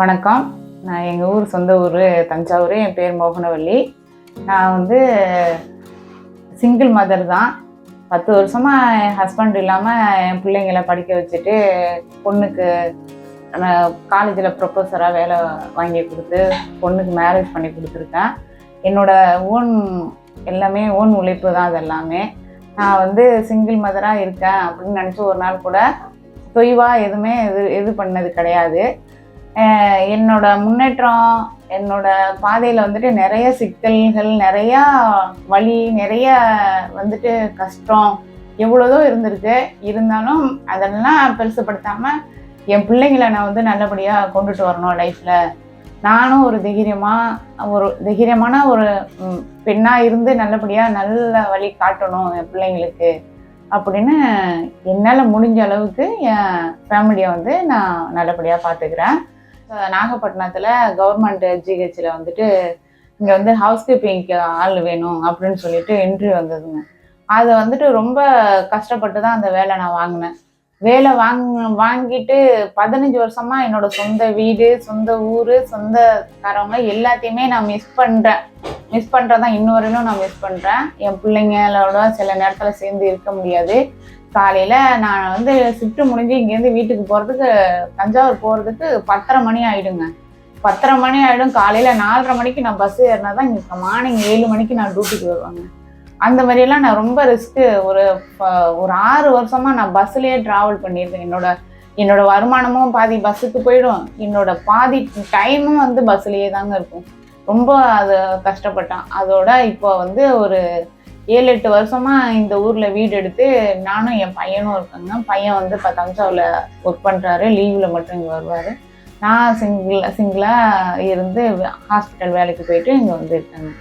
வணக்கம். நான் எங்கள் ஊர் சொந்த ஊர் தஞ்சாவூர். என் பேர் மோகனவள்ளி நான் வந்து சிங்கிள் மதர் தான். பத்து வருஷமாக என் ஹஸ்பண்ட் இல்லாமல் என் பிள்ளைங்களை படிக்க வச்சுட்டு பொண்ணுக்கு காலேஜில் ப்ரொஃபஸராக வேலை வாங்கி கொடுத்து பொண்ணுக்கு மேரேஜ் பண்ணி கொடுத்துருக்கேன். என்னோடய ஓன் எல்லாமே ஓன் உழைப்பு தான் அது எல்லாமே நான் வந்து சிங்கிள் மதராக இருக்கேன் அப்படின்னு நினச்சி ஒரு நாள் கூட தொய்வாக எதுவுமே இது இது பண்ணது கிடையாது. என்னோட முன்னேற்றம் என்னோட பாதையில் வந்துட்டு நிறைய சிக்கல்கள் நிறையா வழி நிறைய வந்துட்டு கஷ்டம் எவ்வளோதோ இருந்திருக்கு. இருந்தாலும் அதெல்லாம் பெருசுப்படுத்தாமல் என் பிள்ளைங்களை நான் வந்து நல்லபடியாக கொண்டுட்டு வரணும் லைஃப்பில் நானும் ஒரு தைரியமாக ஒரு தைரியமான ஒரு பெண்ணாக இருந்து நல்லபடியாக நல்ல வழி காட்டணும் என் பிள்ளைங்களுக்கு அப்படின்னு என்னால் முடிஞ்ச அளவுக்கு என் ஃபேமிலியை வந்து நான் நல்லபடியாக பார்த்துக்கிறேன் நாகப்பட்டினத்தில் கவர்மெண்ட் ஜிஹெச்சில் வந்துட்டு இங்கே வந்து ஹவுஸ் கீப்பிங்க்கு ஆள் வேணும் அப்படின்னு சொல்லிட்டு இன்டர்வியூ வந்ததுங்க. அதை வந்துட்டு ரொம்ப கஷ்டப்பட்டு தான் அந்த வேலை நான் வாங்கினேன். வேலை வாங்க வாங்கிட்டு பதினஞ்சு வருஷமா என்னோட சொந்த வீடு சொந்த ஊர் சொந்தக்காரவங்க எல்லாத்தையுமே நான் மிஸ் பண்ணுறேன் மிஸ் பண்ணுறதான் இன்ன வரையிலும் நான் மிஸ் பண்ணுறேன் என் பிள்ளைங்களோட சில நேரத்தில் சேர்ந்து இருக்க முடியாது. காலையில் நான் வந்து ஷிஃப்ட்டு முடிஞ்சு இங்கேருந்து வீட்டுக்கு போகிறதுக்கு தஞ்சாவூர் போகிறதுக்கு பத்தரை மணி ஆகிடுங்க பத்தரை மணி ஆகிடும் காலையில் நாலரை மணிக்கு நான் பஸ் ஏறினா தான் இங்கே மார்னிங் ஏழு மணிக்கு நான் டியூட்டிக்கு வருவாங்க. அந்த மாதிரியெல்லாம் நான் ரொம்ப ரிஸ்க்கு ஒரு ஒரு ஆறு வருஷமாக நான் பஸ்ஸுலேயே ட்ராவல் பண்ணியிருக்கேன். என்னோட என்னோட வருமானமும் பாதி பஸ்ஸுக்கு போயிடும். என்னோட பாதி டைமும் வந்து பஸ்ஸுலேயே தாங்க இருக்கும். ரொம்ப அது கஷ்டப்பட்டான். அதோட இப்போ வந்து ஒரு ஏழு எட்டு வருஷமா இந்த ஊர்ல வீடு எடுத்து நானும் என் பையனும் இருக்காங்க. பையன் வந்து இப்போ தஞ்சாவூர்ல ஒர்க் பண்றாரு. லீவ்ல மட்டும் இங்கே வருவாரு. நான் சிங்கிள் சிங்கிளா இருந்து ஹாஸ்பிட்டல் வேலைக்கு போயிட்டு இங்கே வந்து இருக்கேங்க.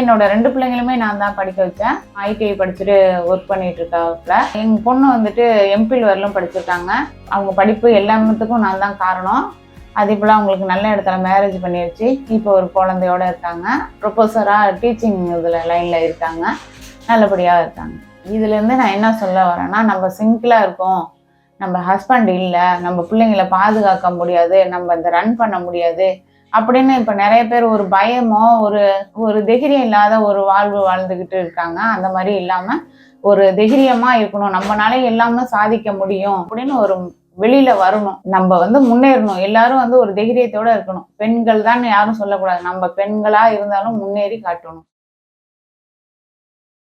என்னோட ரெண்டு பிள்ளைங்களுமே நான் தான் படிக்க வச்சேன். ஐடிஐ படிச்சுட்டு ஒர்க் பண்ணிட்டு இருக்காப்புல. எங்க பொண்ணு வந்துட்டு எம்பில் வரலும் படிச்சிருக்காங்க. அவங்க படிப்பு எல்லாத்துக்கும் நான் தான் காரணம். அதே போல் அவங்களுக்கு நல்ல இடத்துல மேரேஜ் பண்ணிடுச்சு இப்போ ஒரு குழந்தையோட இருக்காங்க. ப்ரொஃபஸராக டீச்சிங் இதில் லைனில் இருக்காங்க. நல்லபடியாக இருக்காங்க. இதுலேருந்து நான் என்ன சொல்ல வரேன்னா நம்ம சிங்கிளாக இருக்கோம். நம்ம ஹஸ்பண்ட் இல்லை. நம்ம பிள்ளைங்களை பாதுகாக்க முடியாது. நம்ம இந்த ரன் பண்ண முடியாது. அப்படின்னு இப்போ நிறைய பேர் ஒரு பயமோ ஒரு ஒரு தைரியம் இல்லாத ஒரு வாழ்வு வாழ்ந்துக்கிட்டு இருக்காங்க. அந்த மாதிரி இல்லாமல் ஒரு தைரியமாக இருக்கணும். நம்மளால எல்லாமே சாதிக்க முடியும் அப்படின்னு ஒரு வெளியில வரணும். நம்ம வந்து முன்னேறணும். எல்லாரும் வந்து ஒரு தைரியத்தோட இருக்கணும். பெண்கள் தான் யாரும் சொல்லக்கூடாது. நம்ம பெண்களா இருந்தாலும் முன்னேறி காட்டணும்.